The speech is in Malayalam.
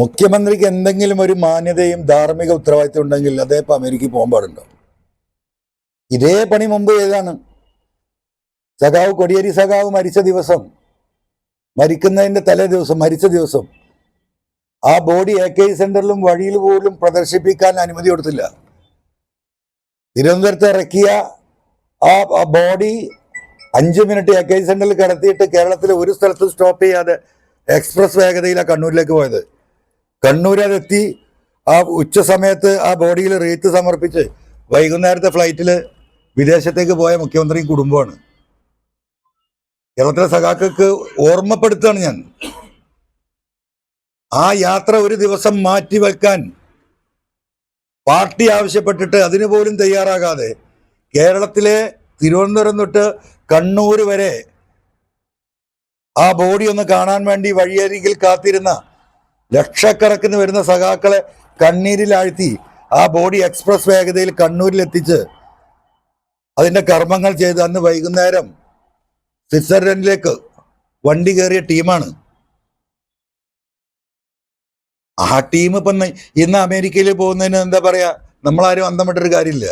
മുഖ്യമന്ത്രിക്ക് എന്തെങ്കിലും ഒരു മാന്യതയും ധാർമ്മിക ഉത്തരവാദിത്വം ഉണ്ടെങ്കിൽ അദ്ദേഹം അമേരിക്കയിൽ പോകാൻ പാടുണ്ടോ? ഇതേ പണി മുമ്പ് ഏതാണ് സഖാവ് കൊടിയേരി സഖാവ് മരിച്ച ദിവസം മരിക്കുന്നതിന്റെ തലേ ദിവസം മരിച്ച ദിവസം ആ ബോഡി എ കെ സെന്ററിലും വഴിയിൽ പോലും പ്രദർശിപ്പിക്കാൻ അനുമതി കൊടുത്തില്ല. തിരുവനന്തപുരത്ത് ഇറക്കിയ ആ ആ ബോഡി അഞ്ച് മിനിറ്റ് എ കെ സെന്ററിൽ കിടത്തിയിട്ട് കേരളത്തിലെ ഒരു സ്ഥലത്തും സ്റ്റോപ്പ് ചെയ്യാതെ എക്സ്പ്രസ് വേഗതയിലാണ് കണ്ണൂരിലേക്ക് പോയത്. കണ്ണൂർ അതെത്തി ആ ഉച്ച സമയത്ത് ആ ബോഡിയിൽ റീത്ത് സമർപ്പിച്ച് വൈകുന്നേരത്തെ ഫ്ലൈറ്റിൽ വിദേശത്തേക്ക് പോയ മുഖ്യമന്ത്രിയും കുടുംബമാണ് കേരളത്തിലെ സഖാക്കൾക്ക് ഓർമ്മപ്പെടുത്തുകയാണ് ഞാൻ. ആ യാത്ര ഒരു ദിവസം മാറ്റി മാറ്റിവെക്കാൻ പാർട്ടി ആവശ്യപ്പെട്ടിട്ട് അതിനുപോലും തയ്യാറാകാതെ കേരളത്തിലെ തിരുവനന്തപുരം തൊട്ട് കണ്ണൂർ വരെ ആ ബോഡി ഒന്ന് കാണാൻ വേണ്ടി വഴിയരികിൽ കാത്തിരുന്ന ലക്ഷക്കണക്കിന് വരുന്ന സഖാക്കളെ കണ്ണീരിലാഴ്ത്തി ആ ബോഡി എക്സ്പ്രസ് വേഗതയിൽ കണ്ണൂരിൽ എത്തിച്ച് അതിന്റെ കർമ്മങ്ങൾ ചെയ്ത് അന്ന് വൈകുന്നേരം സ്വിറ്റ്സർലൻഡിലേക്ക് വണ്ടി കയറിയ ടീമാണ്. ആ ടീം ഇപ്പം ഇന്ന് അമേരിക്കയിൽ പോകുന്നതിന് എന്താ പറയാ? നമ്മളാരും അന്തം വിട്ടൊരു കാര്യമില്ല.